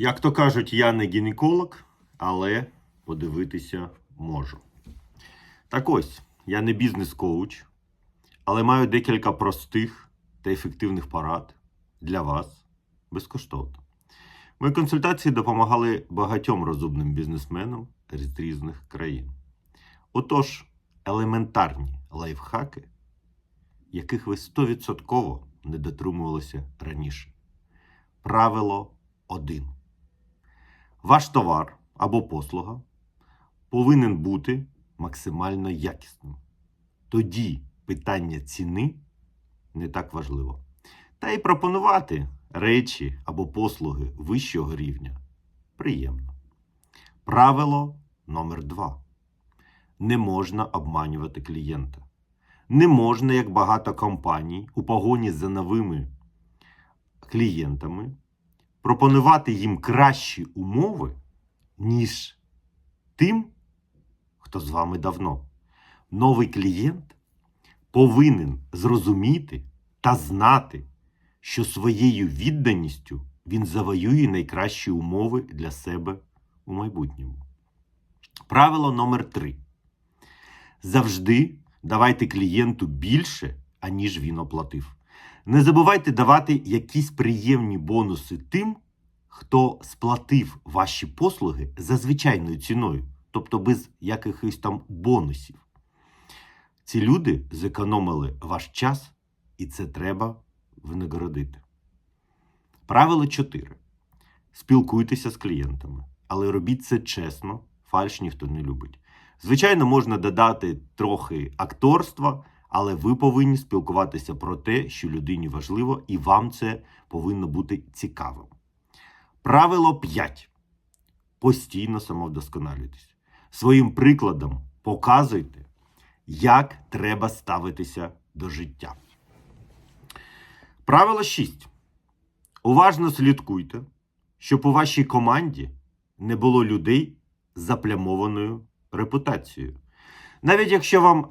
Як то кажуть, я не гінеколог, але подивитися можу. Так ось, я не бізнес-коуч, але маю декілька простих та ефективних порад для вас безкоштовно. Мої консультації допомагали багатьом розумним бізнесменам з різних країн. Отож, елементарні лайфхаки, яких ви 100% не дотримувалися раніше. Правило 1. Ваш товар або послуга повинен бути максимально якісним. Тоді питання ціни не так важливо. Та й пропонувати речі або послуги вищого рівня приємно. Правило номер 2. Не можна обманювати клієнта. Не можна, як багато компаній, у погоні за новими клієнтами пропонувати їм кращі умови, ніж тим, хто з вами давно. Новий клієнт повинен зрозуміти та знати, що своєю відданістю він завоює найкращі умови для себе у майбутньому. Правило номер 3. Завжди давайте клієнту більше, аніж він оплатив. Не забувайте давати якісь приємні бонуси тим, хто сплатив ваші послуги за звичайною ціною, тобто без якихось там бонусів. Ці люди зекономили ваш час, і це треба винагородити. Правило 4. Спілкуйтеся з клієнтами, але робіть це чесно, фальш ніхто не любить. Звичайно, можна додати трохи акторства, але ви повинні спілкуватися про те, що людині важливо, і вам це повинно бути цікавим. Правило 5. Постійно самовдосконалюйтесь. Своїм прикладом показуйте, як треба ставитися до життя. Правило 6. Уважно слідкуйте, щоб у вашій команді не було людей з заплямованою репутацією. Навіть якщо вам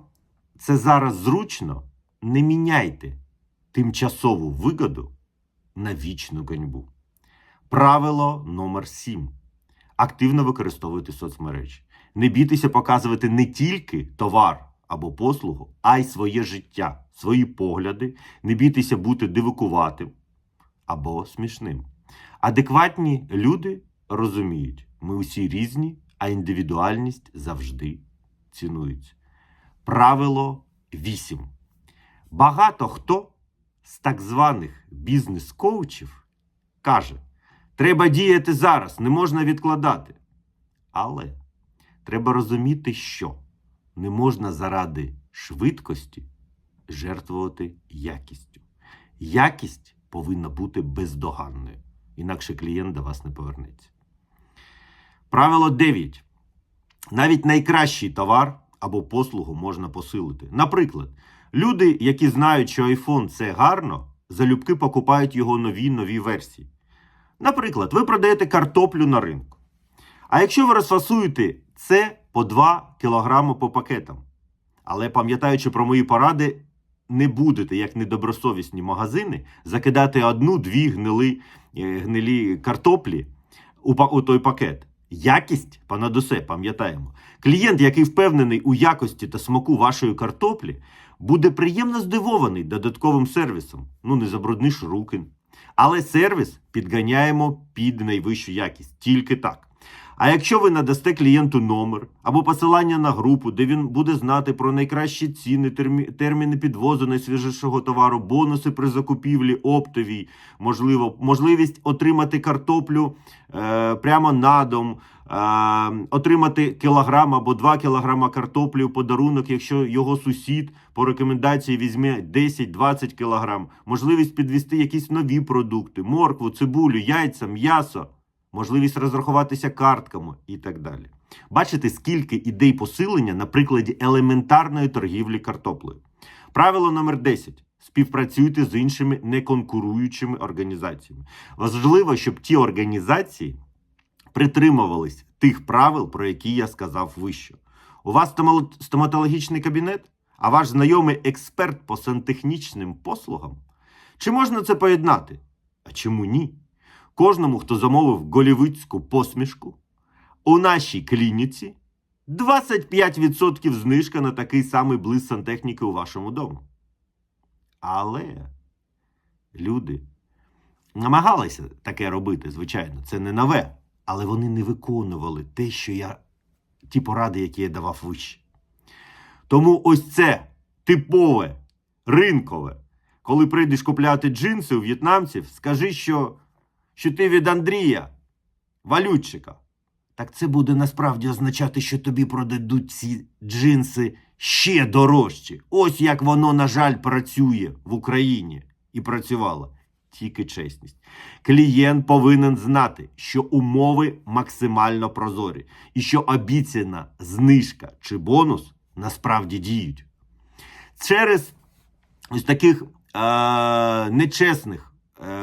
це зараз зручно, не міняйте тимчасову вигоду на вічну ганьбу. Правило номер 7. Активно використовуйте соцмережі. Не бійтеся показувати не тільки товар або послугу, а й своє життя, свої погляди. Не бійтеся бути дивикуватим або смішним. Адекватні люди розуміють, ми усі різні, а індивідуальність завжди цінується. Правило 8. Багато хто з так званих бізнес-коучів каже, треба діяти зараз, не можна відкладати. Але треба розуміти, що не можна заради швидкості жертвувати якістю. Якість повинна бути бездоганною, інакше клієнт до вас не повернеться. Правило 9. Навіть найкращий товар або послугу можна посилити. Наприклад, люди, які знають, що iPhone це гарно, залюбки покупають його нові нові версії. Наприклад, ви продаєте картоплю на ринку. А якщо ви розфасуєте це по 2 кг по пакетам, але пам'ятаючи про мої поради, не будете, як недобросовісні магазини, закидати одну-дві гнили, е, гнилі картоплі у той пакет. Якість понад усе, пам'ятаємо. Клієнт, який впевнений у якості та смаку вашої картоплі, буде приємно здивований додатковим сервісом. Ну, не забрудниш руки. Але сервіс підганяємо під найвищу якість. Тільки так. А якщо ви надасте клієнту номер або посилання на групу, де він буде знати про найкращі ціни, термі- терміни підвозу найсвіжішого товару, бонуси при закупівлі, оптовій, можливо, можливість отримати картоплю е, прямо на дом, е, отримати кілограм або 2 кілограма картоплі у подарунок, якщо його сусід по рекомендації візьме 10-20 кілограм, можливість підвести якісь нові продукти, моркву, цибулю, яйця, м'ясо можливість розрахуватися картками і так далі. Бачите, скільки ідей посилення на прикладі елементарної торгівлі картоплею. Правило номер 10. Співпрацюйте з іншими неконкуруючими організаціями. Важливо, щоб ті організації притримувались тих правил, про які я сказав вище. У вас стоматологічний кабінет, а ваш знайомий експерт по сантехнічним послугам. Чи можна це поєднати? А чому ні? Кожному, хто замовив голівудську посмішку, у нашій клініці 25% знижка на такий самий блиск сантехніки у вашому дому. Але люди намагалися таке робити, звичайно, це не нове, але вони не виконували те, що я, ті поради, які я давав вище. Тому ось це типове, ринкове. Коли прийдеш купляти джинси у в'єтнамців, скажи, що, що ти від Андрія, валютчика. Так це буде насправді означати, що тобі продадуть ці джинси ще дорожчі. Ось як воно, на жаль, працює в Україні і працювало. Тільки чесність. Клієнт повинен знати, що умови максимально прозорі, і що обіцяна знижка чи бонус насправді діють. Через ось таких е- нечесних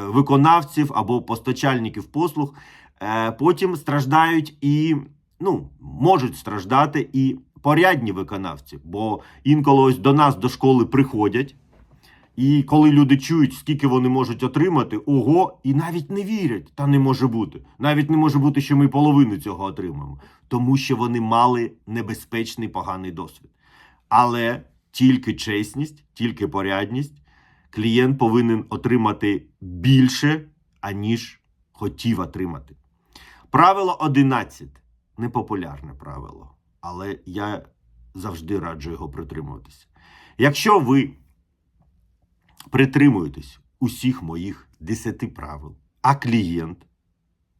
виконавців або постачальників послуг е- потім страждають і ну, можуть страждати і порядні виконавці. Бо інколи ось до нас до школи приходять. І коли люди чують, скільки вони можуть отримати, ого, і навіть не вірять, та не може бути. Навіть не може бути, що ми половину цього отримаємо, тому що вони мали небезпечний поганий досвід. Але тільки чесність, тільки порядність, клієнт повинен отримати більше, аніж хотів отримати. Правило 11. Непопулярне правило, але я завжди раджу його притримуватися. Якщо ви притримуєтесь усіх моїх 10 правил, а клієнт,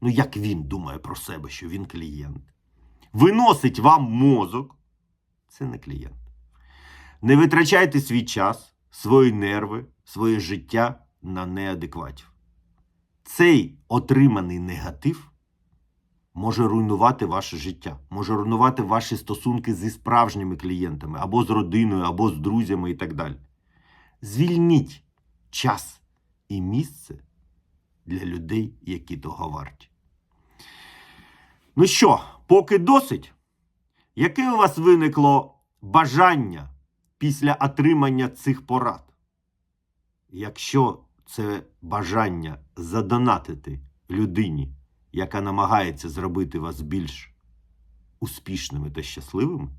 ну як він думає про себе, що він клієнт, виносить вам мозок, це не клієнт. Не витрачайте свій час, свої нерви, своє життя на неадекватів. Цей отриманий негатив може руйнувати ваше життя, може руйнувати ваші стосунки зі справжніми клієнтами, або з родиною, або з друзями і так далі. Звільніть час і місце для людей, які того варті. Ну що, поки досить? Яке у вас виникло бажання після отримання цих порад? Якщо це бажання задонатити людині, яка намагається зробити вас більш успішними та щасливими,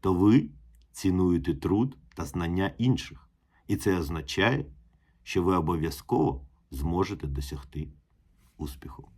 то ви цінуєте труд та знання інших. І це означає, що ви обов'язково зможете досягти успіху.